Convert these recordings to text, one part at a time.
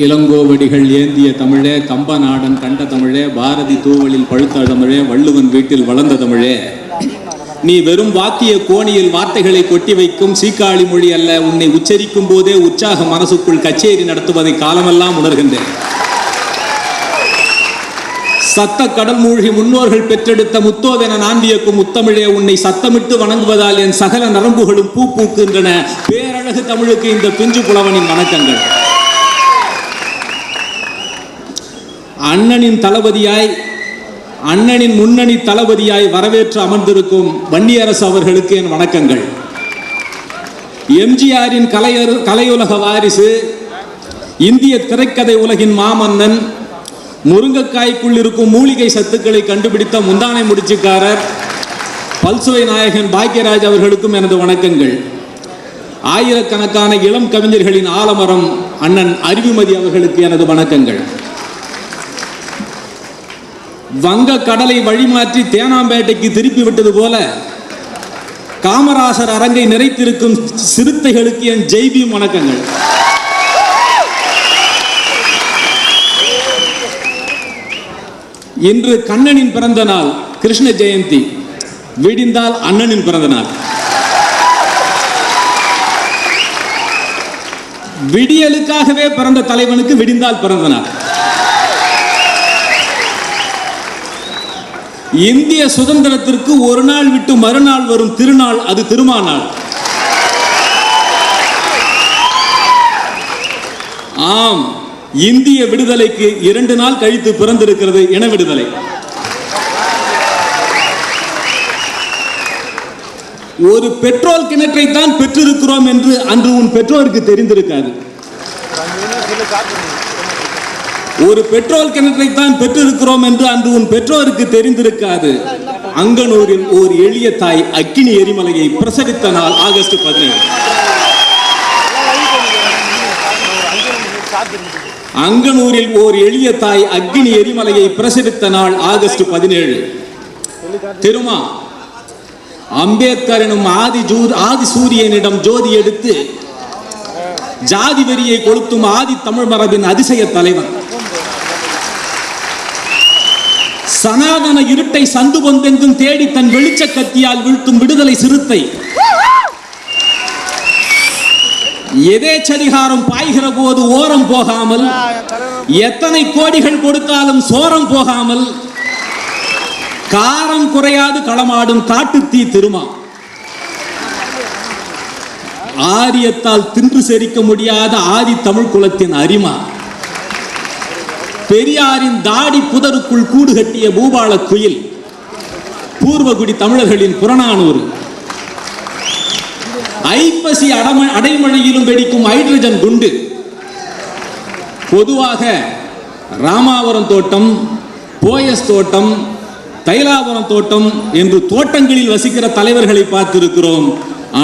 இளங்கோவடிகள் ஏந்திய தமிழே கம்பநாடன் கண்ட தமிழே பாரதி தூவலில் பழுத்த தமிழே வள்ளுவன் வீட்டில் வளர்ந்த தமிழே. நீ வெறும் வாக்கிய கோணியில் வார்த்தைகளை கொட்டி வைக்கும் சீக்காளி மொழி அல்ல உன்னை உச்சரிக்கும் போதே உற்சாக மனசுக்குள் கச்சேரி நடத்துவதை காலமெல்லாம் உணர்கின்றேன். சத்த கடல் மூழ்கி முன்னோர்கள் பெற்றெடுத்த முத்தோதென நான்வியக்கும் முத்தமிழே உன்னை சத்தமிட்டு வணங்குவதால் என் சகல நரம்புகளும் பூ பூக்கின்றன பேரழகு தமிழுக்கு இந்த பிஞ்சு புலவனின் வணக்கங்கள். அண்ணனின் தளபதியாய் அண்ணனின் முன்னணி தளபதியாய் வரவேற்று அமர்ந்திருக்கும் வன்னியரசு அவர்களுக்கு என் வணக்கங்கள். எம்ஜிஆரின் கலையரு கலையுலக வாரிசு இந்திய திரைக்கதை உலகின் மாமன்னன் முருங்கைக்காய்க்குள் இருக்கும் மூலிகை சத்துக்களை கண்டுபிடித்த முந்தானை முடிச்சுக்காரர் பல்சுவை நாயகன் பாக்யராஜ் அவர்களுக்கும் எனது வணக்கங்கள். ஆயிரக்கணக்கான இளம் கவிஞர்களின் ஆலமரம் அண்ணன் அறிவுமதி அவர்களுக்கு எனது வணக்கங்கள். வங்க கடலை வழிமாற்றி தேனாம்பேட்டைக்கு திருப்பி விட்டது போல காமராசர் அரங்கை நிறைத்திருக்கும் சிறுத்தைகளுக்கு என் ஜெய்பியும் வணக்கங்கள். இன்று கண்ணனின் பிறந்த நாள் கிருஷ்ண ஜெயந்தி. விடிந்தால் அண்ணனின் பிறந்த நாள். விடியலுக்காகவே பிறந்த தலைவனுக்கு விடிந்தால் பிறந்த நாள். இந்திய சுதந்திரத்திற்கு ஒரு நாள் விட்டு மறுநாள் வரும் திருநாள் அது திருமாநாள். ஆம் இந்திய விடுதலைக்கு இரண்டு நாள் கழித்து பிறந்திருக்கிறது இன விடுதலை. ஒரு பெட்ரோல் கிணற்றை தான் பெற்றிருக்கிறோம் என்று அன்று உன் பெற்றோருக்கு தெரிந்திருக்காது. ஒரு பெட்ரோல் கிணற்றை தான் பெற்றிருக்கிறோம் என்று அன்று உன் பெற்றோருக்கு தெரிந்திருக்காது. அங்கனூரில் ஓர் எளிய தாய் அக்கினி எரிமலையை பிரசவித்த நாள் ஆகஸ்ட் பதினேழு. அங்கனூரில் ஓர் எளிய தாய் அக்னி எரிமலையை பிரசவித்த நாள் ஆகஸ்ட் பதினேழு. திருமா அம்பேத்கர் எனும் ஆதி ஜூ ஆதி சூரியனிடம் ஜோதி எடுத்து ஜாதி வெறியை கொளுத்தும் ஆதி தமிழ் மரபின் அதிசய தலைவன். சனாதன இருட்டை சந்து பொந்தெங்கும் தேடி தன் வெளிச்ச கத்தியால் வீழ்த்தும் விடுதலை சிறுத்தை. எதேச்சதிகாரம் பாய்கிற போது ஓரம் போகாமல் எத்தனை கோடிகள் கொடுத்தாலும் சோரம் போகாமல் காரம் குறையாது களமாடும் காட்டுத்தீ திருமா. ஆரியத்தால் தின்று செரிக்க முடியாத ஆதி தமிழ் குலத்தின் அரிமா. பெரியாரின் தாடி புதருக்குள் கூடு கட்டிய பூபால குயில் பூர்வகுடி தமிழர்களின் புறநானூறு. ஐப்பசி அடம அடைமழையிலும் வெடிக்கும் ஹைட்ரஜன் குண்டு. பொதுவாக ராமாவரம் தோட்டம் போயஸ் தோட்டம் தைலாபுரம் தோட்டம் என்று தோட்டங்களில் வசிக்கிற தலைவர்களை பார்த்திருக்கிறோம்.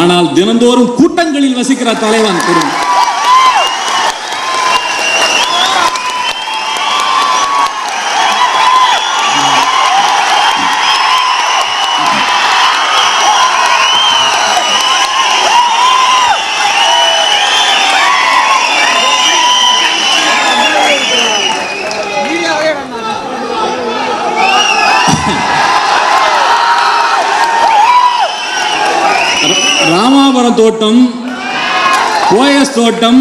ஆனால் தினந்தோறும் கூட்டங்களில் வசிக்கிற தலைவன் தோட்டம் ஓஎஸ் தோட்டம்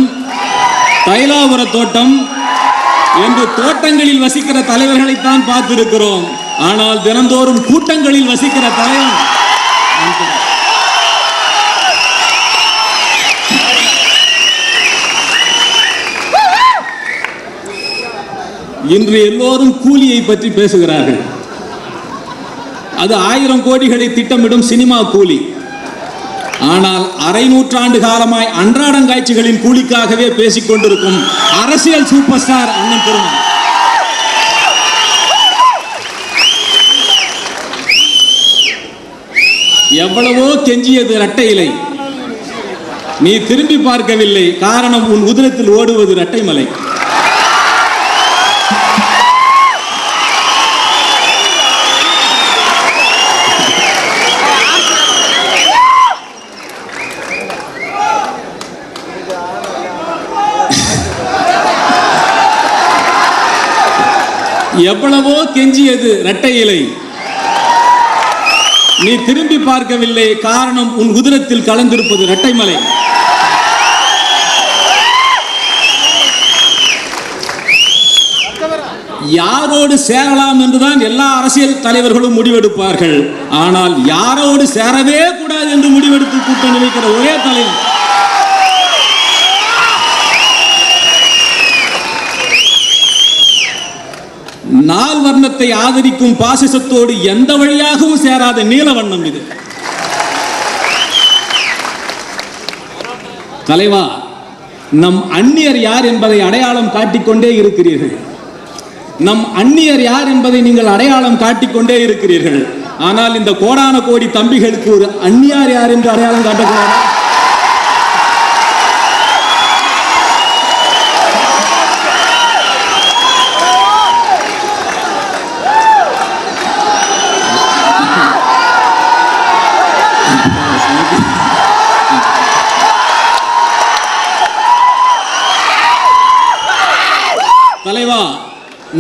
தைலாபுர தோட்டம் என்று தோட்டங்களில் வசிக்கிற தலைவர்களைத்தான் பார்த்திருக்கிறோம். ஆனால் தினந்தோறும் கூட்டங்களில் வசிக்கிற தலைவர் இன்று எல்லோரும் கூலியை பற்றி பேசுகிறார்கள். அது ஆயிரம் கோடிகளை திட்டமிடும் சினிமா கூலி. ஆனால் அரை நூற்றாண்டு காலமாய் அன்றாடங்காட்சிகளின் கூலிக்காகவே பேசிக் கொண்டிருக்கும் அரசியல் சூப்பர் ஸ்டார் அண்ணன் பெருமாள். எவ்வளவோ கெஞ்சியது இரட்டை இலை. நீ திரும்பி பார்க்கவில்லை. காரணம் உன் உதிரத்தில் ஓடுவது இரட்டை மலை. எவ்வளவோ கெஞ்சியது இரட்டை இலை. நீ திரும்பி பார்க்கவில்லை காரணம் உன் உதிரத்தில் கலந்திருப்பது இரட்டைமலை யாரோடு சேரலாம் என்றுதான் எல்லா அரசியல் தலைவர்களும் முடிவெடுப்பார்கள். ஆனால் யாரோடு சேரவே கூடாது என்று முடிவெடுத்து கூட்டம் நினைக்கிற ஒரே தலைவர் நால் வர்ணத்தை ஆதரிக்கும் பாசிசத்தோடு எந்த வழியாகவும் சேராத நீல வண்ணம் இது. தலைவா நம் அந்நியர் யார் என்பதை அடையாளம் காட்டிக்கொண்டே இருக்கிறீர்கள். நம் அந்நியர் யார் என்பதை நீங்கள் அடையாளம் காட்டிக்கொண்டே இருக்கிறீர்கள். ஆனால் இந்த கோடான கோடி தம்பிகளுக்கு ஒரு அந்நியார் யார் என்று அடையாளம் காட்டக்கூடாது? தலைவா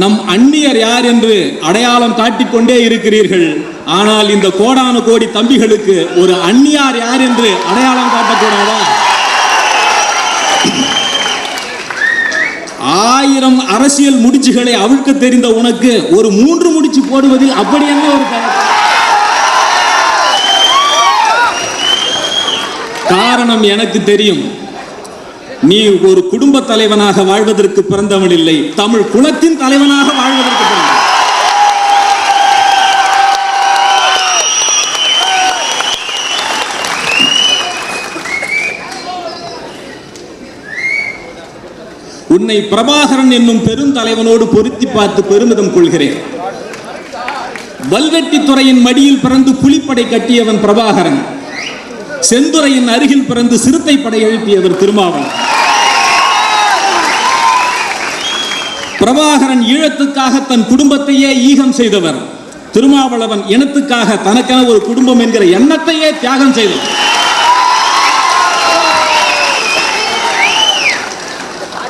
நம் அந்நியர் யார் என்று அடையாளம் காட்டிக்கொண்டே இருக்கிறீர்கள். ஆனால் இந்த கோடான கோடி தம்பிகளுக்கு ஒரு அந்நியார் யார் என்று அடையாளம் காட்டக்கூடாதா? ஆயிரம் அரசியல் முடிச்சுகளை அவிழ்க்க தெரிந்த உனக்கு ஒரு மூன்று முடிச்சு போடுவதில் அப்படி என்ன ஒரு காரணம் எனக்கு தெரியும். நீ ஒரு குடும்ப தலைவனாக வாழ்வதற்கு பிறந்தவன் இல்லை. தமிழ் குலத்தின் தலைவனாக வாழ்வதற்கு பிறந்தவன் உன்னை பிரபாகரன் என்னும் பெருந்தலைவனோடு பொருத்தி பார்த்து பெருமிதம் கொள்கிறேன். வல்வெட்டி துறையின் மடியில் பிறந்து புலிப்படை கட்டியவன் பிரபாகரன். செந்துறையின் அருகில் பிறந்து சிறுத்தை படை எழுப்பியவர் திருமாவளவன். பிரபாகரன் ஈழத்துக்காக தன் குடும்பத்தையே ஈகம் செய்தவர். திருமாவளவன் இனத்துக்காக தனக்கென ஒரு குடும்பம் என்கிற எண்ணத்தையே தியாகம் செய்தவர்.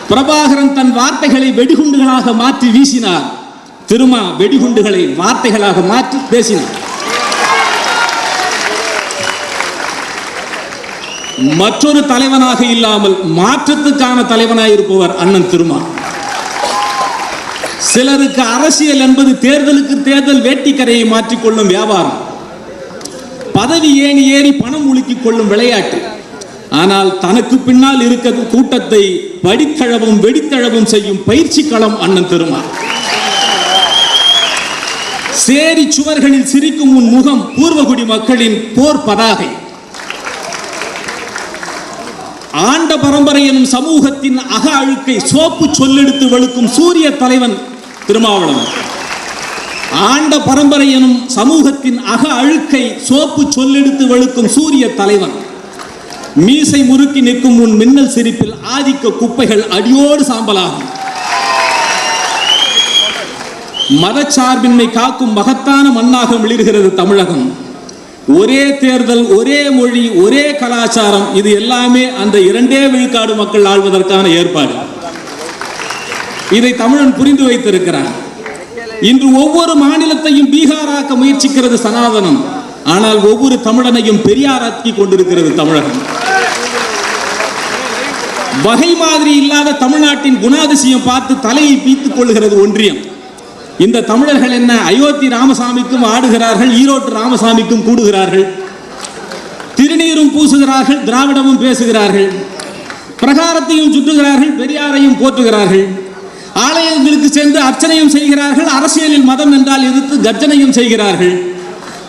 பிரபாகரன் தன் வார்த்தைகளை வெடிகுண்டுகளாக மாற்றி வீசினார். திருமா வெடிகுண்டுகளை வார்த்தைகளாக மாற்றி பேசினார். மற்றொரு தலைவனாக இல்லாமல் மாற்றத்துக்கான தலைவனாக இருப்பவர் அண்ணன் திருமா சிலருக்கு அரசியல் என்பது தேர்தலுக்கு தேர்தல் வேட்டிக்கரையை மாற்றிக்கொள்ளும் வியாபாரம். பதவி ஏணி ஏறி பணம் உலுக்கிக் கொள்ளும் விளையாட்டு. ஆனால் தனக்கு பின்னால் இருக்க கூட்டத்தை படித்தழவும் வெடித்தழவும் செய்யும் பயிற்சி களம் அண்ணன் திருமா சேரி சுவர்களில் சிரிக்கும் உன் முகம் பூர்வகுடி மக்களின் போர் பதாகை. ஆண்ட பரம்பரை எனும் சமூகத்தின் அக அழுக்கை சோப்பு சொல்லெடுத்து வெளுக்கும் சூரிய தலைவன் திருமாவளவன். ஆண்ட பரம்பரை எனும் சமூகத்தின் அக அழுக்கை சோப்பு சொல்லெடுத்து வெளுக்கும் சூரிய தலைவன். மீசை முறுக்கி நிற்கும் உன் மின்னல் சிரிப்பில் ஆதிக்க குப்பைகள் அடியோடு சாம்பலாகும். மதச்சார்பின்மை காக்கும் மகத்தான மண்ணாக மிளிர்கிறது தமிழகம். ஒரே தேர்தல் ஒரே மொழி ஒரே கலாச்சாரம் இது எல்லாமே அந்த இரண்டே விழுக்காடு மக்கள் ஆள்வதற்கான ஏற்பாடு. இதை தமிழன் புரிந்து வைத்திருக்கிறான். இன்று ஒவ்வொரு மாநிலத்தையும் பீகாராக்க முயற்சிக்கிறது சனாதனம். ஆனால் ஒவ்வொரு தமிழனையும் பெரியாராக்கி கொண்டிருக்கிறது தமிழகம். வகை மாதிரி இல்லாத தமிழ்நாட்டின் குணாதிசயம் பார்த்து தலையை பீத்துக் கொள்கிறது ஒன்றியம். இந்த தமிழர்கள் என்ன அயோத்தி ராமசாமிக்கும் ஆடுகிறார்கள் ஈரோட்டு ராமசாமிக்கும் கூடுகிறார்கள். திருநீரும் பூசுகிறார்கள் திராவிடமும் பேசுகிறார்கள். பிரகாரத்தையும் சுற்றுகிறார்கள் பெரியாரையும் போற்றுகிறார்கள். ஆலயங்களுக்கு சென்று அர்ச்சனையும் செய்கிறார்கள் அரசியலில் மதம் என்றால் எதிர்த்து கர்ஜனையும் செய்கிறார்கள்.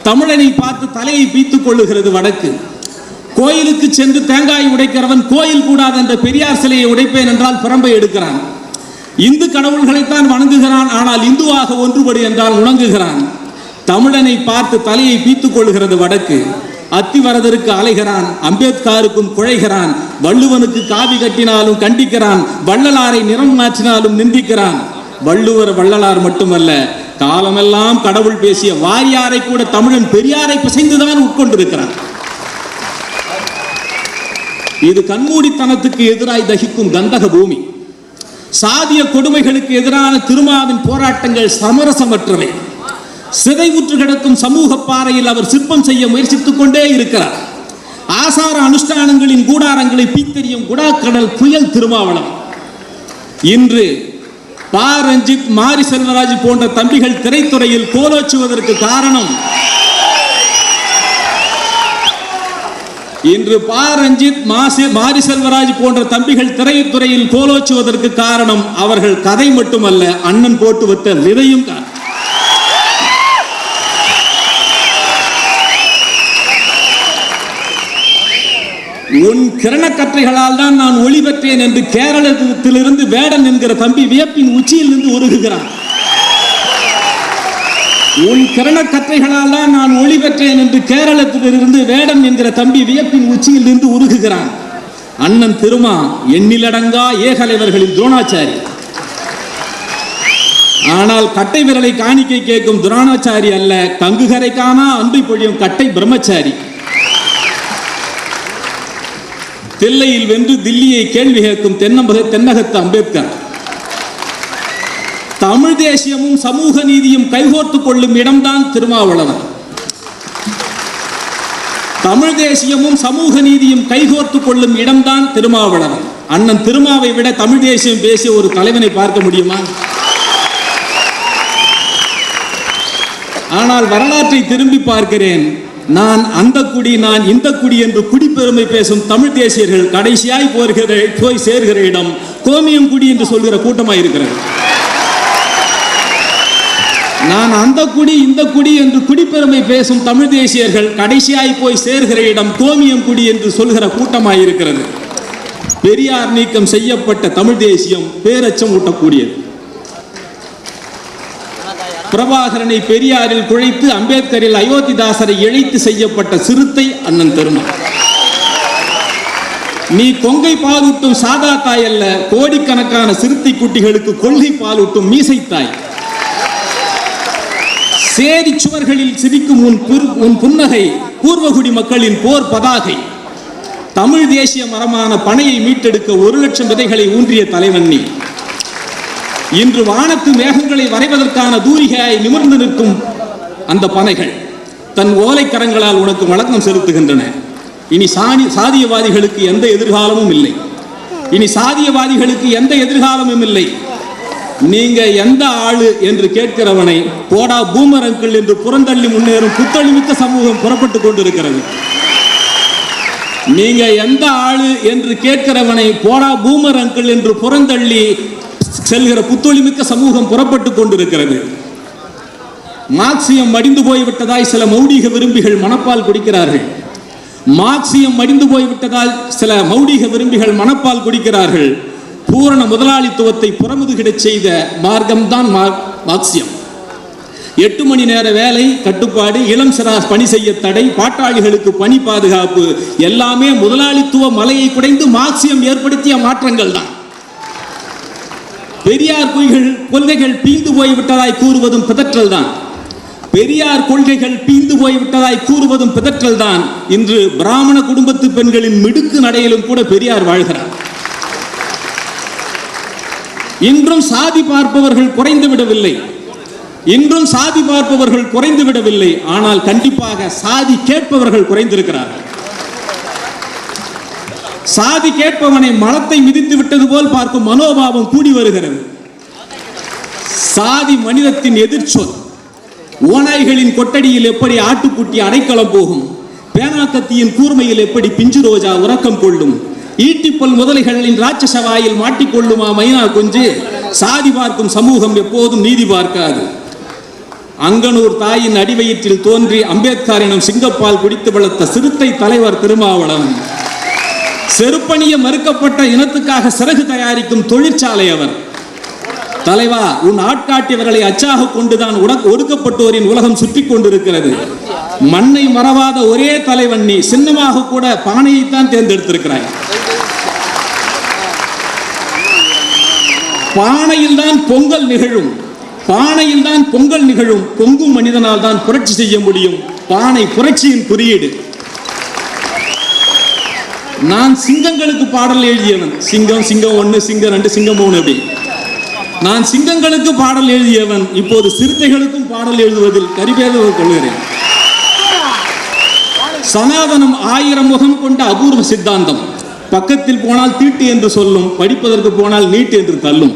தமிழனை பார்த்து தலையை பீத்துக் கொள்ளுகிறது வடக்கு. கோயிலுக்கு சென்று தேங்காய் உடைக்கிறவன் கோயில் கூடாது என்ற பெரியார் சிலையை உடைப்பேன் என்றால் பிரம்பை எடுக்கிறான். இந்து கடவுள்களைத்தான் வணங்குகிறான் ஆனால் இந்துவாக ஒன்றுபடு என்றால் உணங்குகிறான் தமிழனை பார்த்து தலையை பீத்துக் கொள்கிறது வடக்கு. அத்திவரதருக்கு அலைகிறான் அம்பேத்கருக்கும் குழைகிறான் வள்ளுவனுக்கு காவி கட்டினாலும் கண்டிக்கிறான் வள்ளலாரை நிறம் மாற்றினாலும் நிந்திக்கிறான். வள்ளுவர் வள்ளலார் மட்டுமல்ல காலமெல்லாம் கடவுள் பேசிய வாரியாரை கூட தமிழன் பெரியாரை பிசைந்துதான் உட்கொண்டிருக்கிறான். இது கண்மூடித்தனத்துக்கு எதிராய் தகிக்கும் கந்தக பூமி. சாதிய கொடுமைகளுக்கு எதிரான திருமாவின் போராட்டங்கள் சமரசமற்றவை. சிதைவுற்று கிடக்கும் சமூக பாறையில் அவர் சிற்பம் செய்ய முயற்சித்துக் கொண்டே இருக்கிறார். ஆசார அனுஷ்டானங்களின் கூடாரங்களை பீத்தறியும் குடாக்கடல் புயல் திருமாவளம். இன்று பா. ரஞ்சித் மாரி செல்வராஜ் போன்ற தம்பிகள் திரைத்துறையில் கோலோச்சுவதற்கு காரணம் இன்று பா ரஞ்சித் மாசி மாரி செல்வராஜ் போன்ற தம்பிகள் திரைத்துறையில் கோலோச்சுவதற்கு காரணம் அவர்கள் கதை மட்டுமல்ல அண்ணன் போட்டு வைத்த விதையும் காரணம். உன் கிரணக்கற்றைகளால் தான் நான் ஒளி பெற்றேன் என்று கேரளத்திலிருந்து வேடன் என்கிற தம்பி வியப்பின் உச்சியில் இருந்து உருகுகிறான். உன் கிரணக்கற்றைகளால் தான் நான் ஒளி பெற்றேன் என்று கேரளத்திலிருந்து வேடன் என்கிற தம்பி வியப்பின் உச்சியில் இருந்து உருகுகிறான். அண்ணன் திருமா எண்ணிலடங்கா ஏகலைவர்களின் துரோணாச்சாரி. ஆனால் கட்டை விரலை காணிக்கை கேட்கும் துரோணாச்சாரி அல்ல கங்குகரை காணா அன்பை பொழியும் கட்டை பிரம்மச்சாரி. தில்லையில் வென்று தில்லியை கேள்வி கேட்கும் தென்னம்பக தென்னகத்து அம்பேத்கர். தமிழ் தேசியமும் சமூக நீதியும் கைகோர்த்து கொள்ளும் இடம்தான் திருமாவளவன். தமிழ் தேசியமும் சமூக நீதியும் கைகோர்த்து கொள்ளும் இடம்தான் திருமாவளவன். அண்ணன் திருமாவை விட தமிழ் தேசியம் பேசிய ஒரு தலைவனை பார்க்க முடியுமா? ஆனால் வரலாற்றை திரும்பி பார்க்கிறேன். நான் அந்த குடி நான் இந்த குடி என்று குடிப்பெருமை பேசும் தமிழ் தேசியர்கள் கடைசியாய் போகிற போய் சேர்கிற இடம் கோமியம் குடி என்று சொல்கிற கூட்டமாக இருக்கிறது நான் அந்த குடி இந்த குடி என்று குடிப்பெருமை பேசும் தமிழ் தேசியர்கள் கடைசியாய் போய் சேர்கிற இடம் கோமியம் குடி என்று சொல்கிற கூட்டமாயிருக்கிறது. பெரியார் நீக்கம் செய்யப்பட்ட தமிழ் தேசியம் பேரச்சம் ஊட்டக்கூடியது. பிரபாகரனை பெரியாரில் குழைத்து அம்பேத்கரில் அயோத்திதாசரை இழைத்து செய்யப்பட்ட சிறுத்தை அண்ணன் பெருமா நீ கொங்கை பாலூட்டும் சாதா தாய் அல்ல கோடிக்கணக்கான சிறுத்தை குட்டிகளுக்கு கொள்கை பாலூட்டும் மீசை தாய். சேரி சுவர்களில் சிரிக்கும் உன் உன் புன்னகை பூர்வகுடி மக்களின் போர் பதாகை. தமிழ் தேசிய மரமான பனையை மீட்டெடுக்க ஒரு லட்சம் விதைகளை ஊன்றிய தலைவன் நீ. இன்று வானத்து மேகங்களை வரைவதற்கான தூரிகையாய் நிமிர்ந்து நிற்கும் அந்த பனைகள் தன் ஓலைக்கரங்களால் உனக்கு வழக்கம் செலுத்துகின்றன. இனி சாணி சாதியவாதிகளுக்கு எந்த எதிர்காலமும் இல்லை. இனி சாதியவாதிகளுக்கு எந்த எதிர்காலமும் இல்லை. நீங்க எந்த ஆளு என்று கேட்கிறவனை போடா பூமர் அங்கிள் என்று புறந்தள்ளி முன்னேறும் புத்தளிமிக்க சமூகம் புறப்பட்டு கொண்டிருக்கிறது. நீங்க எந்த ஆளு என்று கேட்கிறவனை போடா பூமர் அங்கிள் என்று புறந்தள்ளி செல்கிற புத்தொழிமிக்க சமூகம் புறப்பட்டு கொண்டிருக்கிறது. மார்க்சியம் மடிந்து போய்விட்டதாய் சில மௌடிக விரும்பிகள் மனப்பால் குடிக்கிறார்கள். மார்க்சியம் மடிந்து போய்விட்டதால் சில மௌடிக விரும்பிகள் மனப்பால் குடிக்கிறார்கள். பூரண முதலாளித்துவத்தை புறமுதுகிடச் செய்த மார்க்கம்தான் மார்- மார்க்சியம். எட்டு மணி நேர வேலை கட்டுப்பாடு இளம் சிறார் பணி செய்ய தடை பாட்டாளிகளுக்கு பணி பாதுகாப்பு எல்லாமே முதலாளித்துவ மலையை குடைந்து மார்க்சியம் ஏற்படுத்திய மாற்றங்கள் தான். பெரியார் கொள்கைகள் கொள்கைகள் பீந்து போய்விட்டதாய் கூறுவதும் பிதற்றல் தான். பெரியார் கொள்கைகள் பீந்து போய்விட்டதாய் கூறுவதும் பிதற்றல் தான். இன்று பிராமண குடும்பத்து பெண்களின் மிடுக்கு நடையிலும் கூட பெரியார் வாழ்கிறார். இன்றும் சாதி பார்ப்பவர்கள் குறைந்து விடவில்லை. இன்றும் சாதி பார்ப்பவர்கள் குறைந்து விடவில்லை. ஆனால் கண்டிப்பாக சாதி கேட்பவர்கள் குறைந்திருக்கிறார்கள். சாதி கேட்பவனை மலத்தை மிதித்து விட்டது போல் பார்க்கும் மனோபாவம் கூடி வருகிறது. சாதி மனிதத்தின் எதிர்ச்சொல் ஓநாய்களின் கொட்டடியில் எப்படி ஆட்டுக்குட்டி அடைக்கலம் போகும் பேனாக்கத்தியின் கூர்மையில் எப்படி பிஞ்சு ரோஜா உறக்கம் கொள்ளும் ஈட்டிப்பல் முதலைகளின் ராட்சசவாயில் மாட்டிக்கொள்ளுமா மைனா கொஞ்சு? சாதி பார்க்கும் சமூகம் எப்போதும் நீதி பார்க்காது. அங்கனூர் தாயின் அடிவயிற்றில் தோன்றி அம்பேத்கரினம் சிங்கப்பால் குடித்து வளர்த்த சிறுத்தை தலைவர் திருமாவளவன். செருப்பணிய மறுக்கப்பட்ட இனத்துக்காக சிறகு தயாரிக்கும் தொழிற்சாலை அவர். தலைவா உன் ஆட்காட்டியவர்களை அச்சாக கொண்டுதான் உடக் ஒடுக்கப்பட்டோரின் உலகம் சுற்றி கொண்டிருக்கிறது. மண்ணை மறவாத ஒரே தலைவன் நீ. சின்னமாக கூட பானையைத்தான் தேர்ந்தெடுத்திருக்கிறாய். பானையில் தான் பொங்கல் நிகழும். பானையில் தான் பொங்கல் நிகழும். பொங்கும் மனிதனால் தான் புரட்சி செய்ய முடியும். பானை புரட்சியின் குறியீடு. நான் சிங்கங்களுக்கு பாடல் எழுதியவன். சிங்கம் சிங்கம் ஒன்று சிங்கம் ரெண்டு சிங்கம் மூணு அப்படி நான் சிங்கங்களுக்கு பாடல் எழுதியவன். இப்போது சிறுத்தைகளுக்கும் பாடல் எழுதுவதில் கரிபேதம் கொள்கிறேன். சனாதனம் ஆயிரம் முகம் கொண்ட அபூர்வ சித்தாந்தம். பக்கத்தில் போனால் தீட்டு என்று சொல்லும் படிப்பதற்கு போனால் நீட்டு என்று தள்ளும்.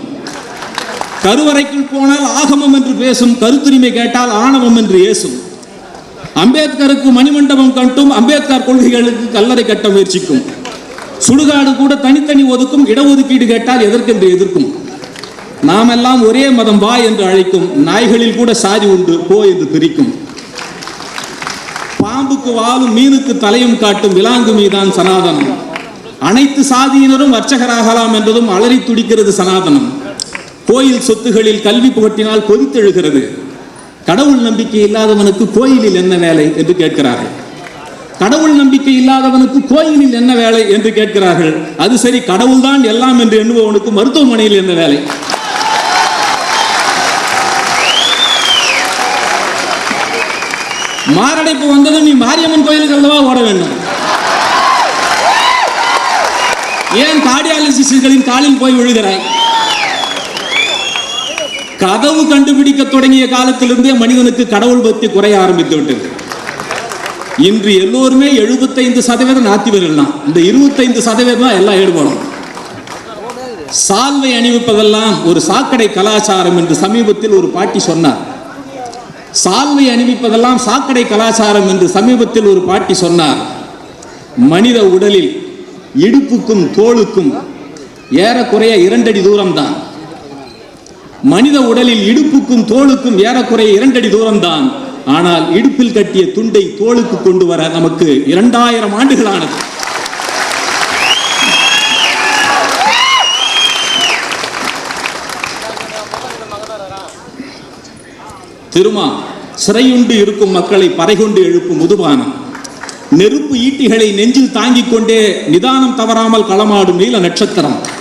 கருவறைக்குள் போனால் ஆகமம் என்று பேசும் கருத்துரிமை கேட்டால் ஆணவம் என்று ஏசும். அம்பேத்கருக்கு மணிமண்டபம் கட்டும் அம்பேத்கர் கொள்கைகளுக்கு கல்லறை கட்ட முயற்சிக்கும். சுடுகாடு கூட தனித்தனி ஒதுக்கும் இடஒதுக்கீடு கேட்டால் எதற்கென்று எதிர்க்கும். நாமெல்லாம் ஒரே மதம் வா என்று அழைக்கும் நாய்களில் கூட சாதி உண்டு போ என்று பிரிக்கும். பாம்புக்கு வாலும் மீனுக்கு தலையும் காட்டும் விலாங்கு மீதான் சனாதனம். அனைத்து சாதியினரும் அர்ச்சகராகலாம் என்றதும் அலறி துடிக்கிறது சனாதனம். கோயில் சொத்துகளில் கல்வி புகட்டினால் கொதித்தெழுகிறது. கடவுள் நம்பிக்கை இல்லாதவனுக்கு கோயிலில் என்ன வேலை என்று கேட்கிறார்கள். கடவுள் நம்பிக்கை இல்லாதவனுக்கு கோயிலில் என்ன வேலை என்று கேட்கிறார்கள். அது சரி கடவுள்தான் எல்லாம் என்று எண்ணுபவனுக்கு மருத்துவமனையில் என்ன வேலை? மாரடைப்பு வந்ததும் நீ மாரியம்மன் கோயிலுக்கு அல்லவா ஓட வேண்டும். ஏன் கார்டியாலஜிஸ்டுகளின் காலில் போய் விழுகிறாய்? கதவு கண்டுபிடிக்க தொடங்கிய காலத்திலிருந்தே மனிதனுக்கு கடவுள் பக்தி குறைய ஆரம்பித்து விட்டது. இன்று எல்லோருமே எழுபத்தைந்து சதவீதம் நாத்திவர்கள் தான். இந்த இருபத்தைந்து சதவீதம் தான் எல்லாம் ஈடுபடும். சால்வை அணிவிப்பதெல்லாம் ஒரு சாக்கடை கலாச்சாரம் என்று சமீபத்தில் ஒரு பாட்டி சொன்னார். சால்வை அணிவிப்பதெல்லாம் சாக்கடை கலாச்சாரம் என்று சமீபத்தில் ஒரு பாட்டி சொன்னார். மனித உடலில் இடுப்புக்கும் தோளுக்கும் ஏறக்குறைய இரண்டடி தூரம்தான். மனித உடலில் இடுப்புக்கும் தோளுக்கும் ஏறக்குறைய இரண்டடி தூரம்தான். ஆனால் இடுப்பில் கட்டிய துண்டை தோளுக்கு கொண்டு வர நமக்கு இரண்டாயிரம் ஆண்டுகளானது. திருமா சிறையுண்டு இருக்கும் மக்களை பறைகொண்டு எழுப்பும் முதுபானம். நெருப்பு ஈட்டிகளை நெஞ்சில் தாங்கிக் கொண்டே நிதானம் தவறாமல் களமாடும் நீல நட்சத்திரம்.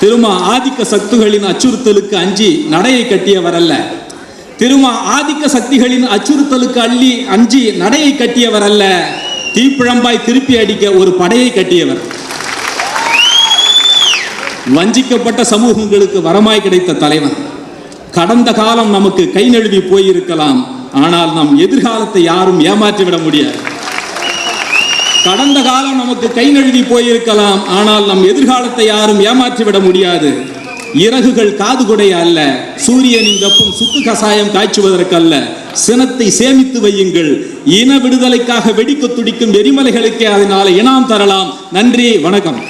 திருமா ஆதிக்க சக்திகளின் அச்சுறுத்தலுக்கு அஞ்சி நடையை கட்டியவர் அல்ல திருமா ஆதிக்க சக்திகளின் அச்சுறுத்தலுக்கு அள்ளி அஞ்சி நடையை கட்டியவர் அல்ல தீப்பிழம்பாய் திருப்பி அடிக்க ஒரு படையை கட்டியவர். வஞ்சிக்கப்பட்ட சமூகங்களுக்கு வரமாய் கிடைத்த தலைவன். கடந்த காலம் நமக்கு கை நழுவி போயிருக்கலாம். ஆனால் நம் எதிர்காலத்தை யாரும் ஏமாற்றிவிட முடியாது. கடந்த காலம் நமக்கு கை நழுவி போயிருக்கலாம் ஆனால் நம் எதிர்காலத்தை யாரும் ஏமாற்றிவிட முடியாது. இறகுகள் காது குடைய அல்ல சூரியனின் வெப்பம் சுக்கு கசாயம் காய்ச்சுவதற்கல்ல. சினத்தை சேமித்து வையுங்கள். இன விடுதலைக்காக வெடிக்க துடிக்கும் எரிமலைகளுக்கே அதனால இனாம் தரலாம். நன்றி வணக்கம்.